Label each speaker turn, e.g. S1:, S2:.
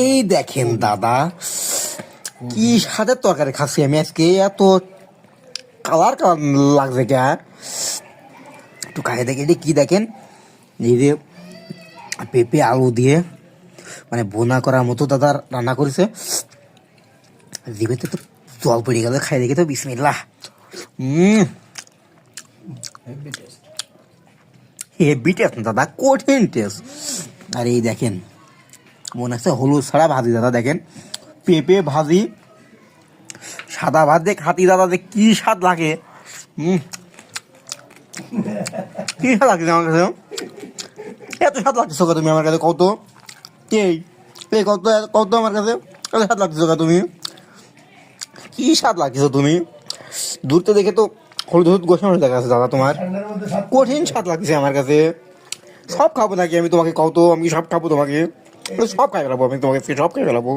S1: এই দেখেন দাদা, কি স্বাদের তরকারি খাচ্ছি আমি আজকে, এত কালার কালার লাগছে কে একটু খাই দেখে কি দেখেন? এই যে পেঁপে আলু দিয়ে মানে বোনা করার মতো দাদা রান্না করেছে। জিভেতে তো জল পড়ে গেল, খাই দেখে তো, বিসমিল্লাহ। হেভি টেস্ট দাদা, কঠিন টেস্ট আর এই দেখেন মনে হচ্ছে হলুদ ছাড়া ভাজি দাদা দেখেন। পেঁপে ভাজি সাদা ভাত দিয়ে খাতি দাদা যে কি স্বাদ লাগে। কি স্বাদ লাগছে আমার কাছে এত স্বাদ লাগছে সোকা তুমি আমার কাছে কত? এই এই কত কত আমার কাছে? এত স্বাদ লাগছে সোকা তুমি। কি স্বাদ লাগছে তুমি? দূর তো দেখে তো হলুদ হলুদ গোসা দেখা আছে দাদা তোমার। কঠিন স্বাদ লাগছে আমার কাছে। সব খাব নাকি আমি তোমাকে কত? আমি সব খাব তোমাকে। সব খাই ফেলাবো আমি তোমাকে সব খাই ফেলাবো